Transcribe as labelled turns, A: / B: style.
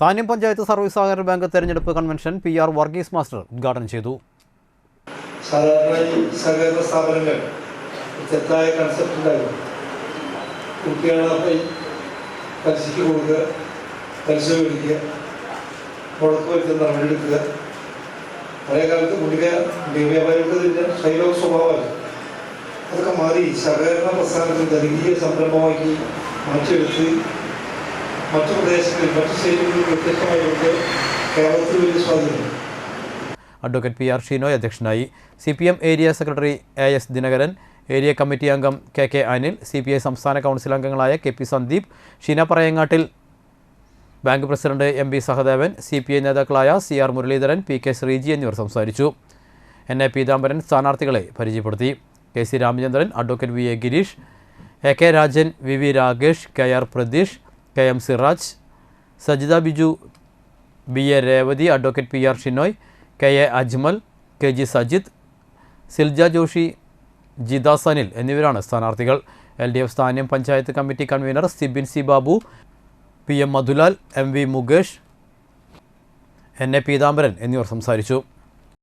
A: Thanyam panchayat service സഹകരണ bank തെരഞ്ഞെടുപ്പ് convention P R Varghese master ഉദ്ഘാടനം ചെയ്തു.
B: സാധാരണ സഹകരണ കൺസെപ്റ്റ് അതൊക്കെ മാറി സഹകരണ പ്രസ്ഥാനത്തിൽ ജനകീയ സംരംഭമാക്കി മാറ്റിയെടുത്ത് മറ്റു പ്രദേശങ്ങളിൽ മറ്റു സ്റ്റേറ്റുകളിൽ വ്യത്യസ്തമായിട്ട് കേരളത്തിൽ വലിയ സ്വാധീനം.
A: അഡ്വക്കേറ്റ് പി ആർ ഷീനോയ് അധ്യക്ഷനായി C P M area secretary A S Dinakaran area committee അംഗം K K Anil C P I സംസ്ഥാന കൗൺസിൽ അംഗങ്ങളായ K P Sandeep Sheena Parayangattil bank president M B Sahadevan C P I നേതാക്കളായ C R Muraleedharan P K Sreeji എന്നിവർ സംസാരിച്ചു. N A Peethambaran സ്ഥാനാർത്ഥികളെ പരിചയപ്പെടുത്തി. K C Ramachandran advocate V A Gireesh A K Rajan V V Rakesh K R Pratheesh K M Siraj Sajitha Biju B A Revathi advocate P R Shinoy K A Ajmal K G Sajith Silja Joshy Jitha Sanil എന്നിവരാണ് സ്ഥാനാർത്ഥികൾ. L D F സ്ഥാനം panchayat committee convener Sibin C Babu P M Madhulal M V Mukesh N A Peethambaran എന്നിവർ സംസാരിച്ചു.